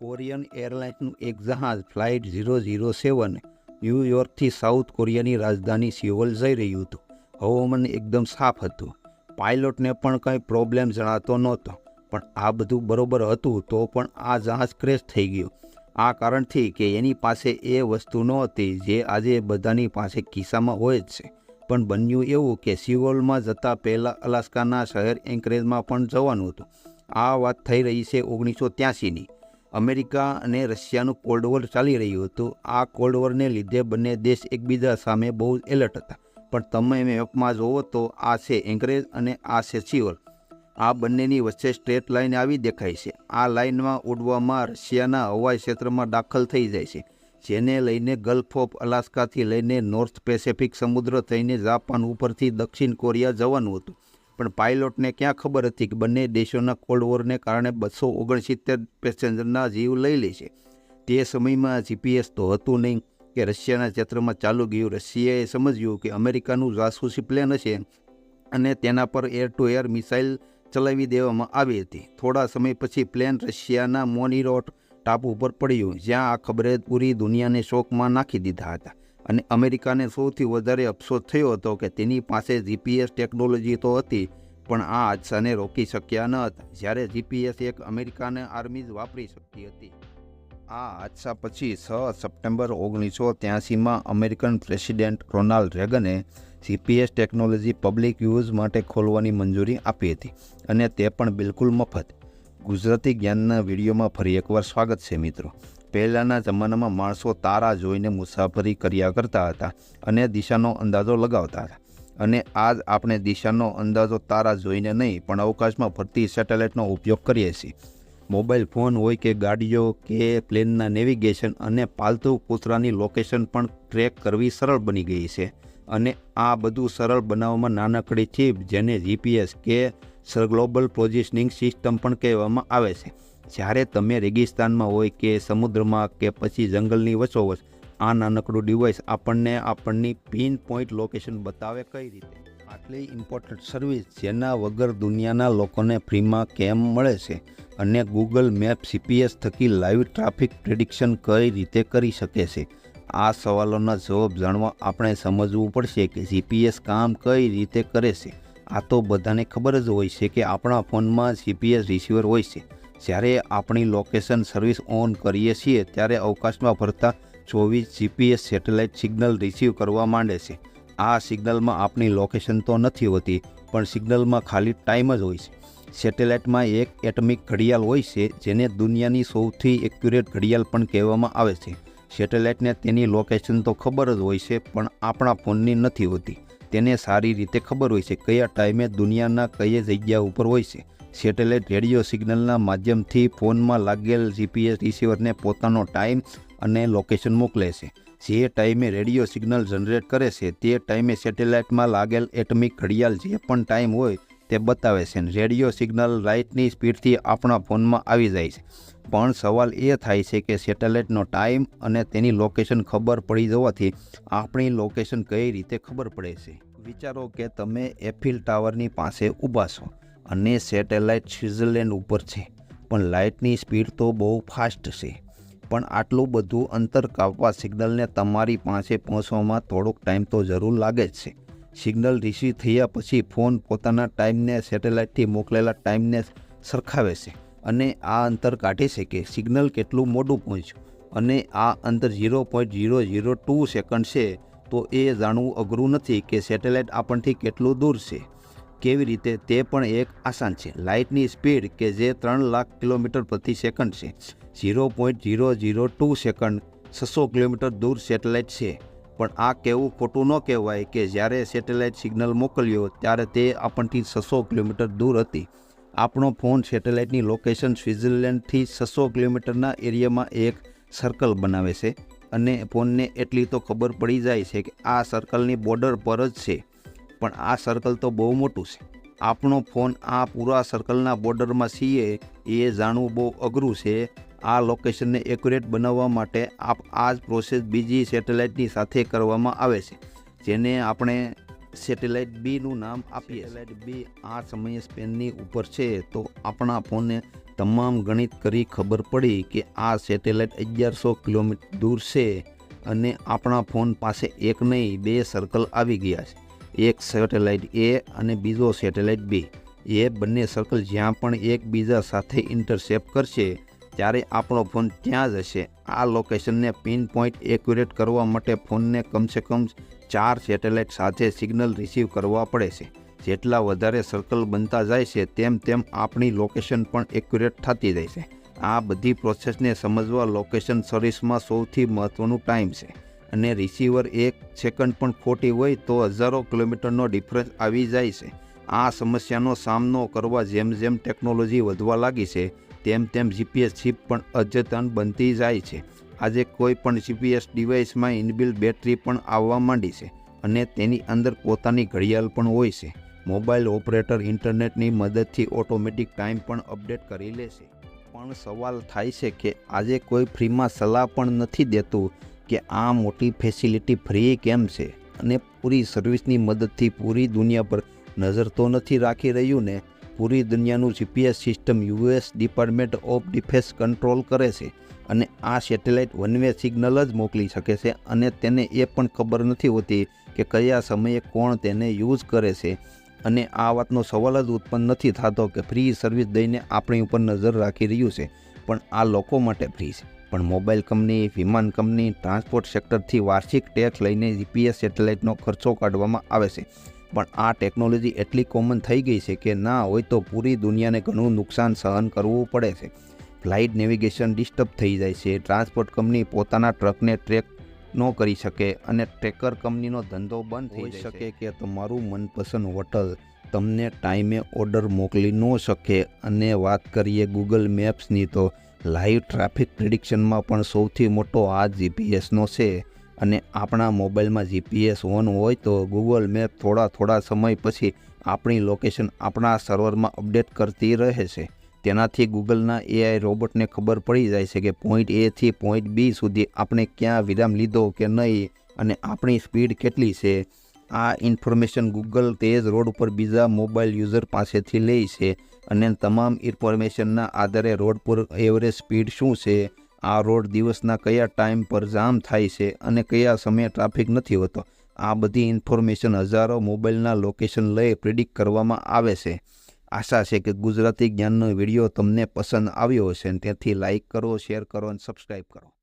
Korean એરલાઇન્સનું એક જહાજ, ફ્લાઇટ ઝીરો ઝીરો સેવન, ન્યૂયોર્કથી સાઉથ કોરિયાની રાજધાની સિઓલ જઈ રહ્યું હતું. હવામાન એકદમ સાફ હતું. પાયલોટને પણ કંઈ પ્રોબ્લેમ જણાતો નહોતો, પણ આ બધું બરોબર હતું તો પણ આ જહાજ ક્રેશ થઈ ગયું. આ કારણથી કે એની પાસે એ વસ્તુ નહોતી જે આજે બધાની પાસે ખિસ્સામાં હોય જ છે. પણ બન્યું એવું કે સિઓલમાં જતાં પહેલાં અલાસ્કાના શહેર એન્કરેજમાં પણ જવાનું હતું. આ વાત થઈ રહી છે ઓગણીસો ત્યાસીની અમેરિકા અને રશિયાનું કોલ્ડ વોર ચાલી રહ્યું હતું. આ કોલ્ડ વોરને લીધે બંને દેશ એકબીજા સામે બહુ એલર્ટ હતા. પણ તમે મેપમાં જુઓ તો આ છે એંગ્રેજ અને આ છે સિયોલ. આ બંનેની વચ્ચે સ્ટ્રેટ લાઇન આવી દેખાય છે. આ લાઇનમાં ઉડવામાં રશિયાના હવાઈ ક્ષેત્રમાં દાખલ થઈ જાય છે, જેને લઈને ગલ્ફ ઓફ અલાસ્કાથી લઈને નોર્થ પેસિફિક સમુદ્ર થઈને જાપાન ઉપરથી દક્ષિણ કોરિયા જવાનું હતું. પણ પાયલોટને ક્યાં ખબર હતી કે બંને દેશોના કોલ્ડ વોરને કારણે બસો ઓગણસિત્તેર પેસેન્જરના જીવ લઈ લે છે? તે સમયમાં જીપીએસ તો હતું નહીં કે રશિયાના ક્ષેત્રમાં ચાલુ ગયું. રશિયાએ સમજ્યું કે અમેરિકાનું જાસૂસી પ્લેન હશે અને તેના પર એર ટુ એર મિસાઇલ ચલાવી દેવામાં આવી હતી. થોડા સમય પછી પ્લેન રશિયાના મોનીરોટ ટાપુ ઉપર પડ્યું, જ્યાં આ ખબરે પૂરી દુનિયાને શોકમાં નાખી દીધા હતા. અને અમેરિકાને સૌથી વધારે અફસોસ થયો હતો કે તેની પાસે જીપીએસ ટેકનોલોજી તો હતી, પણ આ હાદસાને રોકી શક્યા ન હતા. જ્યારે જીપીએસ એક અમેરિકાને આર્મી જ વાપરી શકતી હતી. આ હાદસા પછી છ સપ્ટેમ્બર ઓગણીસો ત્યાસીમાં અમેરિકન પ્રેસિડેન્ટ રોનાલ્ડ રેગને જીપીએસ ટેકનોલોજી પબ્લિક યુઝ માટે ખોલવાની મંજૂરી આપી હતી અને તે પણ બિલકુલ મફત. ગુજરાતી જ્ઞાનના વિડીયોમાં ફરી એકવાર સ્વાગત છે મિત્રો. પહેલાંના જમાનામાં માણસો તારા જોઈને મુસાફરી કર્યા કરતા હતા અને દિશાનો અંદાજો લગાવતા હતા. અને આજ આપણે દિશાનો અંદાજો તારા જોઈને નહીં, પણ અવકાશમાં ફરતી સેટેલાઇટનો ઉપયોગ કરીએ છીએ. મોબાઈલ ફોન હોય કે ગાડીઓ કે પ્લેનના નેવિગેશન અને પાલતુ કૂતરાની લોકેશન પણ ટ્રેક કરવી સરળ બની ગઈ છે. અને આ બધું સરળ બનાવવામાં નાનકડી ચીપ જેને જીપીએસ કે ગ્લોબલ પોઝિશનિંગ સિસ્ટમ પણ કહેવામાં આવે છે. જ્યારે તમે રેગિસ્તાનમાં હોય કે સમુદ્રમાં કે પછી જંગલની વચોવચ આ નાનકડું ડિવાઇસ આપણને આપણની પિન પોઈન્ટ લોકેશન બતાવે કઈ રીતે? આટલી ઇમ્પોર્ટન્ટ સર્વિસ જેના વગર દુનિયાના લોકોને ફ્રીમાં કેમ મળે છે? અને ગૂગલ મેપ સીપીએસ થકી લાઈવ ટ્રાફિક પ્રિડિક્શન કઈ રીતે કરી શકે છે? આ સવાલોના જવાબ જાણવા આપણે સમજવું પડશે કે જીપીએસ કામ કઈ રીતે કરે છે. આ તો બધાને ખબર જ હોય છે કે આપણા ફોનમાં જીપીએસ રિસીવર હોય છે. જ્યારે આપણી લોકેશન સર્વિસ ઓન કરીએ છીએ, ત્યારે અવકાશમાં ફરતા ચોવીસ જીપીએસ સેટેલાઇટ સિગ્નલ રિસીવ કરવા માંડે છે. આ સિગ્નલમાં આપણી લોકેશન તો નથી હોતી, પણ સિગ્નલમાં ખાલી ટાઈમ જ હોય છે. સેટેલાઇટમાં એક એટમિક ઘડિયાળ હોય છે, જેને દુનિયાની સૌથી એક્યુરેટ ઘડિયાળ પણ કહેવામાં આવે છે. સેટેલાઇટને તેની લોકેશન તો ખબર જ હોય છે, પણ આપણા ફોનની નથી હોતી. તેને સારી રીતે ખબર હોય છે, કયા ટાઈમે દુનિયાના કઈ જગ્યા ઉપર હોય છે. સેટેલાઇટ રેડિયો સિગ્નલના માધ્યમથી ફોનમાં લાગેલ જીપીએસ રિસીવરને પોતાનો ટાઈમ અને લોકેશન મોકલે છે. જે ટાઈમે રેડિયો સિગ્નલ જનરેટ કરે છે, તે ટાઈમે સેટેલાઇટમાં લાગેલ એટમિક ઘડિયાળ જે પણ ટાઈમ હોય તે બતાવે છે રેડિયો સિગ્નલ લાઇટની સ્પીડથી આપણા ફોનમાં આવી જાય છે. પણ સવાલ એ થાય છે કે સેટેલાઇટનો ટાઈમ અને તેની લોકેશન ખબર પડી જવાથી આપણી લોકેશન કઈ રીતે ખબર પડે છે? વિચારો કે તમે એફિલ ટાવરની પાસે ઊભા છો. અને સેટેલાઇટ સ્વિટ્ઝરલેન્ડ ઉપર છે. પણ લાઇટની સ્પીડ તો બહુ ફાસ્ટ છે. પણ આટલું બધું અંતર કાપવા સિગ્નલને તમારી પાસે પહોંચવામાં થોડોક ટાઈમ તો જરૂર લાગે જ છે. સિગ્નલ રિસીવ થયા પછી ફોન પોતાના ટાઈમને સેટેલાઇટથી મોકલેલા ટાઈમને સરખાવે છે. અને આ અંતર કાઢે છે કે સિગ્નલ કેટલું મોડું પહોંચ્યું. અને આ અંતર zero point zero zero two second છે, તો એ જાણવું અઘરું નથી કે સેટેલાઇટ આપણથી કેટલું દૂર છે. કેવી રીતે તે પણ એક આસાન છે. લાઇટની સ્પીડ કે જે ત્રણ લાખ કિલોમીટર પ્રતિ સેકન્ડ છે. Zero point zero zero two second છસો કિલોમીટર દૂર સેટેલાઇટ છે. પણ આ કહેવું ખોટું ન કહેવાય કે જ્યારે સેટેલાઇટ સિગ્નલ મોકલ્યો ત્યારે તે આપણથી છસો કિલોમીટર દૂર હતી. આપણો ફોન સેટેલાઇટની લોકેશન સ્વિટ્ઝરલેન્ડથી છસો કિલોમીટરના એરિયામાં એક સર્કલ બનાવે છે. અને ફોનને એટલી તો ખબર પડી જાય છે કે આ સર્કલની બોર્ડર પર જ છે. પણ આ સર્કલ તો બહુ મોટું છે. આપણો ફોન આ પૂરા સર્કલના બોર્ડરમાં છીએ એ જાણવું બહુ અઘરું છે. આ લોકેશનને એક્યુરેટ બનાવવા માટે આપ આ જ પ્રોસેસ બીજી સેટેલાઇટની સાથે કરવામાં આવે છે. જેને આપણે સેટેલાઇટ બીનું નામ આપીએ સેટેલાઇટ બી આ સમયે સ્પેનની ઉપર છે તો આપણા ફોનને તમામ ગણિત કરી ખબર પડી કે આ સેટેલાઇટ અગિયારસો કિલોમીટર દૂર છે અને આપણા ફોન પાસે એક નહીં બે સર્કલ આવી ગયા છે. એક સેટેલાઇટ એ અને બીજો સેટેલાઇટ બી. એ બંને સર્કલ જ્યાં પણ એકબીજા સાથે ઇન્ટરસેપ્ટ કરશે, ત્યારે આપણો ફોન ત્યાં જ હશે. આ લોકેશનને પિન પોઈન્ટ એક્યુરેટ કરવા માટે ફોનને કમસે કમ ચાર સેટેલાઇટ સાથે સિગ્નલ રિસીવ કરવા પડે છે. જેટલા વધારે સર્કલ બનતા જાય છે, તેમ તેમ આપણી લોકેશન પણ એક્યુરેટ થતી જાય છે. આ બધી પ્રોસેસને સમજવા લોકેશન સર્વિસમાં સૌથી મહત્ત્વનું ટાઈમ છે. અને રિસીવર એક સેકન્ડ પણ ખોટી હોય તો હજારો કિલોમીટરનો ડિફરન્સ આવી જાય છે. આ સમસ્યાનો સામનો કરવા જેમ જેમ ટેકનોલોજી વધવા લાગી છે, તેમ તેમ જીપીએસ ચીપ પણ અદ્યતન બનતી જાય છે. આજે કોઈ પણ જીપીએસ ડિવાઇસમાં ઇનબિલ બેટરી પણ આવવા માંડી છે અને તેની અંદર પોતાની ઘડિયાળ પણ હોય છે. મોબાઈલ ઓપરેટર ઇન્ટરનેટની મદદથી ઓટોમેટિક ટાઈમ પણ અપડેટ કરી લેશે પણ સવાલ થાય છે કે આજે કોઈ ફ્રીમાં સલાહ પણ નથી દેતું કે આ મોટી ફેસિલિટી ફ્રી કેમ છે? અને પૂરી સર્વિસની મદદથી પૂરી દુનિયા પર નજર તો નથી રાખી રહ્યું ને, પૂરી દુનિયાનું GPS system US department of defence control કરે છે અને આ સેટેલાઇટ વન વે સિગ્નલ જ મોકલી શકે છે અને તેને એ પણ ખબર નથી હોતી કે કયા સમયે કોણ તેને યુઝ કરે છે. અને આ વાતનો સવાલ જ ઉત્પન્ન નથી થતો કે ફ્રી સર્વિસ દઈને આપણી ઉપર નજર રાખી રહ્યું છે, પણ આ લોકો માટે ફ્રી છે. પણ મોબાઈલ કંપની વિમાન કંપની ટ્રાન્સપોર્ટ સેક્ટરથી વાર્ષિક ટેક્સ લઈને જીપીએસ સેટેલાઇટનો ખર્ચો કાઢવામાં આવે છે. પણ આ ટેકનોલોજી એટલી કોમન થઈ ગઈ છે કે ના હોય તો પૂરી દુનિયાને ઘણું નુકસાન સહન કરવું પડે છે. ફ્લાઇટ નેવિગેશન ડિસ્ટર્બ થઈ જાય છે ટ્રાન્સપોર્ટ કંપની પોતાના ટ્રકને ટ્રેક ન કરી શકે અને ટ્રેકર કંપનીનો ધંધો બંધ થઈ શકે કે તમારું મનપસંદ હોટલ તમને ટાઈમે ઓર્ડર મોકલી ન શકે અને વાત કરીએ ગૂગલ મેપ્સની તો લાઈવ ટ્રાફિક પ્રિડિક્શનમાં પણ સૌથી મોટો આ જીપીએસનો છે અને આપણા મોબાઈલમાં જીપીએસ ઓન હોય તો ગૂગલ મેપ થોડા થોડા સમય પછી આપણી લોકેશન આપણા સર્વરમાં અપડેટ કરતી રહે છે. તેનાથી ગૂગલના એઆઈ રોબોટને ખબર પડી જાય છે કે પોઈન્ટ એથી પોઈન્ટ બી સુધી આપણે ક્યાં વિરામ લીધો કે નહીં અને આપણી સ્પીડ કેટલી છે. આ ઇન્ફોર્મેશન ગૂગલ તે જ રોડ ઉપર બીજા મોબાઈલ યુઝર પાસેથી લે છે અને તમામ ઇન્ફોર્મેશનના આધારે રોડ પર એવરેજ સ્પીડ શું છે? આ રોડ દિવસના કયા ટાઈમ પર જામ થાય છે અને કયા સમયે ટ્રાફિક નથી હોતો? આ બધી ઇન્ફોર્મેશન હજારો મોબાઈલના લોકેશન લઈ પ્રિડિક્ટ કરવામાં આવે છે. આશા છે કે ગુજરાતી જ્ઞાનનો વીડિયો તમને પસંદ આવ્યો હશે તેથી લાઇક કરો, શેર કરો અને સબસ્ક્રાઈબ કરો.